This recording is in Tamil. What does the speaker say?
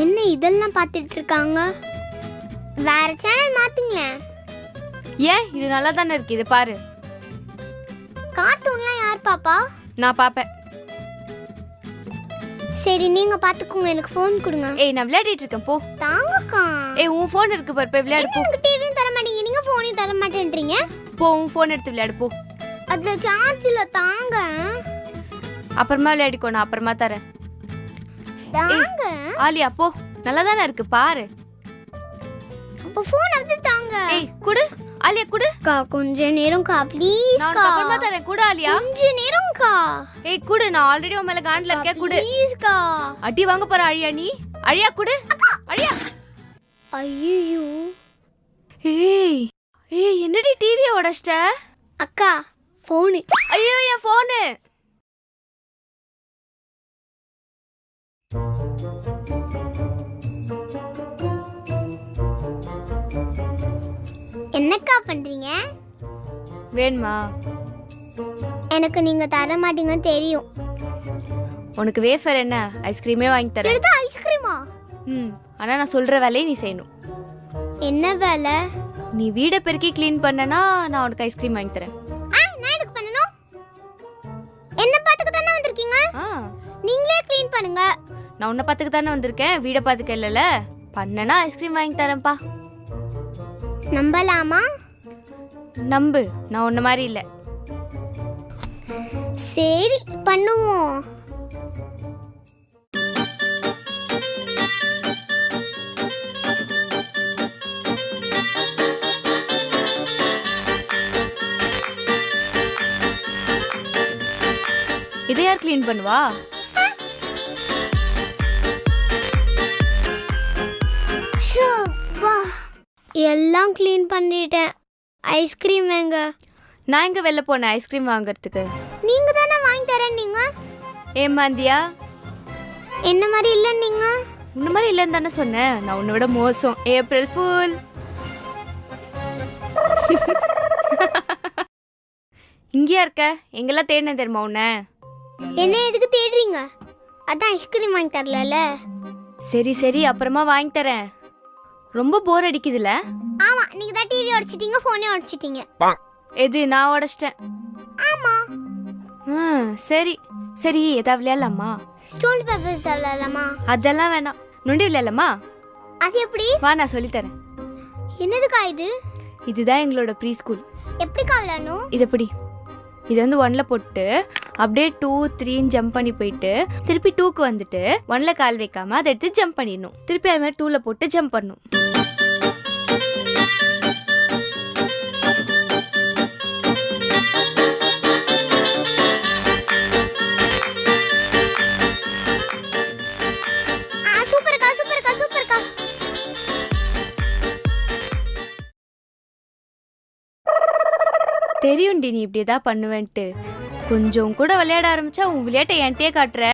என்ன இதெல்லாம் பார்த்துட்டு இருக்காங்க வேற சேனல் மாத்துங்களேன். ஏன்? இது நல்லா தானே இருக்கு. இது பாரு. கார்ட்டூன்லாம் யார் பாப்பா? நான் பார்ப்பேன் சரி நீங்க பாத்துக்கோங்க. எனக்கு ஃபோன் கொடுங்க. ஏய் நான் விளையாடிட்டு இருக்கேன் போ. தாங்கக்கா. ஏய் உன் ஃபோன் இருக்கு பாரு. போய் விளையாடு போ. எனக்கு டிவியும் தர மாட்டீங்க நீங்க ஃபோனையும் தர மாட்டேன்றீங்க போ உன் ஃபோன் எடுத்து விளையாடு போ. அதுல சார்ஜ் இல்ல தாங்க. அப்புறமா விளையாடிக்கோ நான் அப்புறமா தரேன். தாங்க. ஆலியா போ. நல்லா தானே இருக்கு பாரு. அப்ப ஃபோன் வந்து தாங்க. ஏய் குடு. ஆலியா குடு. அக்கா கொஞ்ச நேரம்க்கா ப்ளீஸ் நான் கா. உனக்கு அப்புறமா தரேன் குடு ஆலியா. கொஞ்ச நேரம்க்கா ஏய் குடு நான் ஆல்ரெடி உன் மேல காண்டில் இருக்கேன் குடு. ப்ளீஸ் கா. அடி வாங்க போற அழியா நீ. அழியா குடு. அழியா ஐயோ ஏய் ஏய் என்னடி டிவியை உடைச்சிட்ட? அக்கா ஃபோனு ஐயோ என் ஃபோனு வேணுமா? எனக்கு நீங்க தர மாட்டீங்கன்னு தெரியும். உனக்கு வேஃபர் என்ன? ஐஸ்கிரீமே வாங்கி தரேன். எடுத்து ஐஸ்கிரீமா ம் ஆனா நான் சொல்ற வேலையை நீ செய்யணும். என்ன வேலை? நீ வீடை பெருக்கி க்ளீன் பண்ணனா நான் உனக்கு ஐஸ்கிரீம் வாங்கி தரேன். ஆ நான் எதுக்கு பண்ணணும்? என்ன பாத்துக்க தானே வந்திருக்கீங்க? ஆ. நீங்களே க்ளீன் பண்ணுங்க. நான் உன்னை பார்த்துக்க தானே வந்திருக்கேன். வீடை பார்த்துக்க இல்லைல்ல? பண்ணனா ஐஸ்கிரீம் வாங்கி தரேன்ப்பா. நம்பலாமா? நம்பு நான் உன்ன மாதிரி இல்லை. சரி பண்ணுவோம். இதை யார் க்ளீன் பண்ணுவா. எல்லாம் க்ளீன் பண்ணிட்டேன். ஐஸ்கிரீம் எங்க? நான் எங்க வெளில போனேன் ஐஸ்கிரீம் வாங்குறதுக்கு? நீங்க தானே வாங்கி தரேன் நீங்க? ஏமாந்தியா என்ன மாதிரி இல்லை நீங்க? உன்ன மாதிரி இல்லைன்னு தானே சொன்னேன். நான் உன்னை விட மோசம். April fool. இங்கேயா இருக்க? எங்கெல்லாம் தேடினேன் தெரியுமா உன்னை? என்ன எதுக்கு தேடுறீங்க? அதான் ஐஸ்கிரீம் வாங்கி தரல சரி சரி. அப்புறமா வாங்கி தரேன். ரொம்ப போர் அடிக்குதுல? ஆமா நீங்க தான் டிவி உடைச்சிட்டீங்க போனே உடைச்சிட்டீங்க. எது நான் உடச்சிட்டேன். ஆமா. ம் சரி. சரி எதாவது விளையாடலாமா? ஸ்டோன் பேப்பர்ஸ் விளையாடலாமா? அதெல்லாம் வேணாம். நொண்டி விளையாடலாமா? அது எப்படி? வா நான் சொல்லித்தரேன். என்னதுக்கா இது? இதுதான் எங்களோட ப்ரீ ஸ்கூல் எப்படிக்கா விளையாடணும்? இது எப்படி இது வந்து ஒன்ல போட்டு அப்படியே டூ த்ரீன்னு ஜம்ப் பண்ணி போயிட்டு திருப்பி டூக்கு வந்துட்டு ஒன்ல கால் வைக்காம அதை எடுத்து ஜம்ப் பண்ணிடணும். திருப்பி அது மாதிரி டூல போட்டு ஜம்ப் பண்ணணும். தெரியும்டி நீ இப்படி தான் பண்ணுவேன்ட்டு. கொஞ்சம் கூட விளையாட ஆரம்பிச்சா உன் விளையாட்டை என்கிட்டயே காட்டுற.